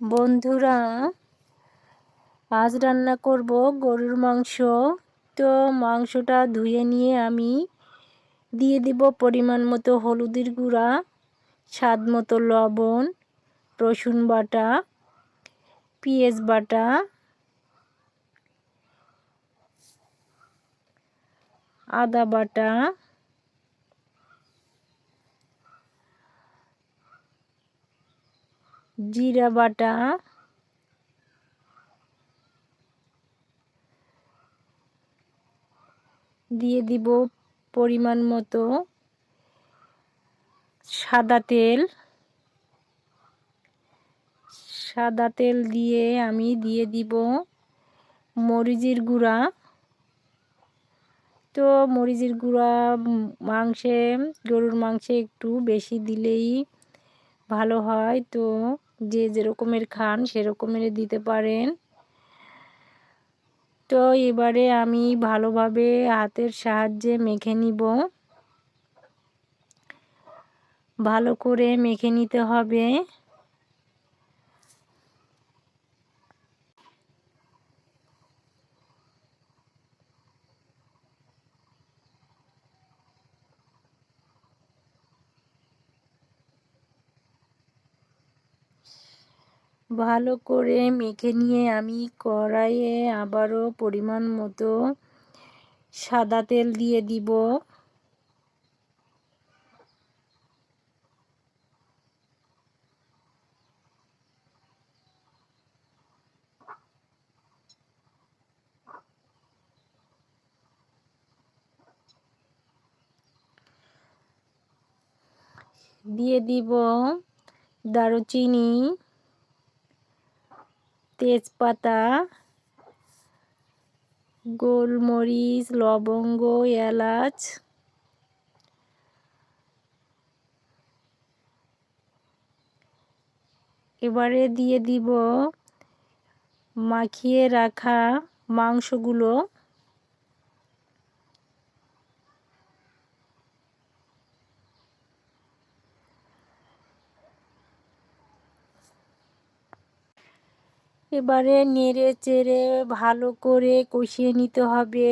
বন্ধুরা, আজ রান্না করব গরুর মাংস। তো মাংসটা ধুয়ে নিয়ে আমি দিয়ে দিব পরিমাণ মতো হলুদের গুঁড়া, স্বাদ মতো লবণ, রসুন বাটা, পেঁয়াজ বাটা, আদা বাটা জিরা বাটা, দিয়ে দিব পরিমাণ মতো সাদা তেল। সাদা তেল দিয়ে আমি দিয়ে দিব মরিচের গুঁড়া। তো মরিচের গুঁড়া মাংসে, গরুর মাংসে একটু বেশি দিলেই ভালো হয়। তো যে যেরকমের খান সেরকমের দিতে পারেন। তো এবারে আমি ভালোভাবে হাতের সাহায্যে মেখে নিব। ভালো করে মেখে নিতে হবে। ভালো করে মেখে নিয়ে আমি কড়াইয়ে আবারও পরিমাণ মতো সাদা তেল দিয়ে দিব। দিয়ে দিব দারুচিনি। তেজপাতা গোলমরিচ লবঙ্গ এলাচ এবারে দিয়ে দিব মাখিয়ে রাখা মাংসগুলো। এবারে নেড়ে চেড়ে ভালো করে কষিয়ে নিতে হবে।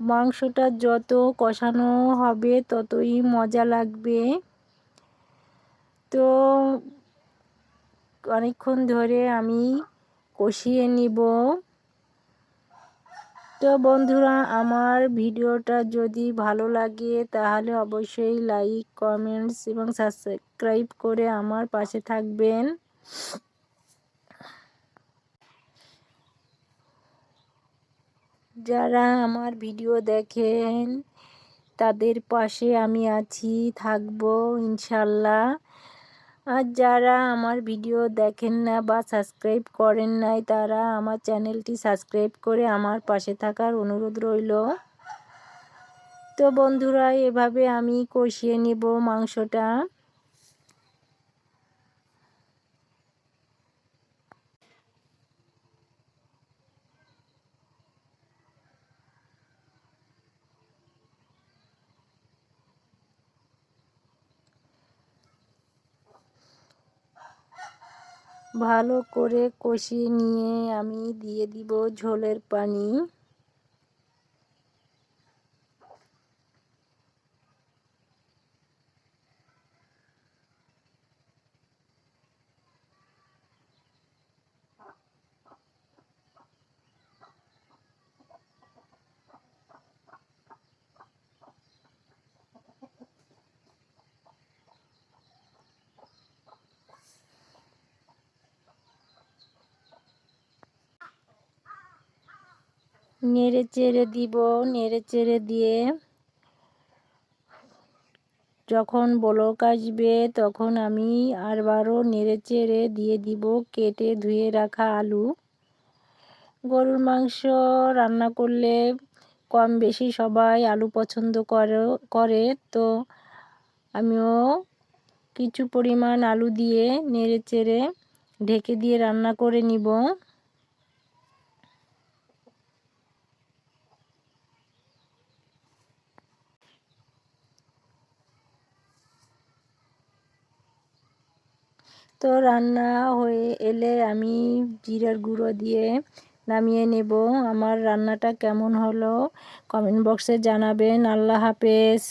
মাংসটা যত কষানো হবে ততই মজা লাগবে। তো অনেকক্ষণ ধরে আমি কষিয়ে নিব। তো বন্ধুরা, আমার ভিডিওটা যদি ভালো লাগে তাহলে অবশ্যই লাইক, কমেন্টস এবং সাবস্ক্রাইব করে আমার পাশে থাকবেন। যারা আমার ভিডিও দেখেন, তাদের পাশে আমি আছি, থাকব ইনশাল্লাহ। আর যারা আমার ভিডিও দেখেন না বা সাবস্ক্রাইব করেন নাই, তারা আমার চ্যানেলটি সাবস্ক্রাইব করে আমার পাশে থাকার অনুরোধ রইল। তো বন্ধুরা, এভাবে আমি কষিয়ে নেব মাংসটা। ভালো করে কষিয়ে নিয়ে আমি দিয়ে দিব ঝোলের পানি। নেড়ে চেড়ে দিব, নেড়ে চেড়ে দিয়ে যখন বলক আসবে তখন আমি আরবারও নেড়ে চেড়ে দিয়ে দিব কেটে ধুয়ে রাখা আলু। গরুর মাংস রান্না করলে কম বেশি সবাই আলু পছন্দ করে করে। তো আমিও কিছু পরিমাণ আলু দিয়ে নেড়ে চেড়ে ঢেকে দিয়ে রান্না করে নিব। তো রান্না হয়ে এলে আমি জিরার গুঁড়ো দিয়ে নামিয়ে নেব। আমার রান্নাটা কেমন হলো? কমেন্ট বক্সে জানাবেন। আল্লাহ হাফেজ।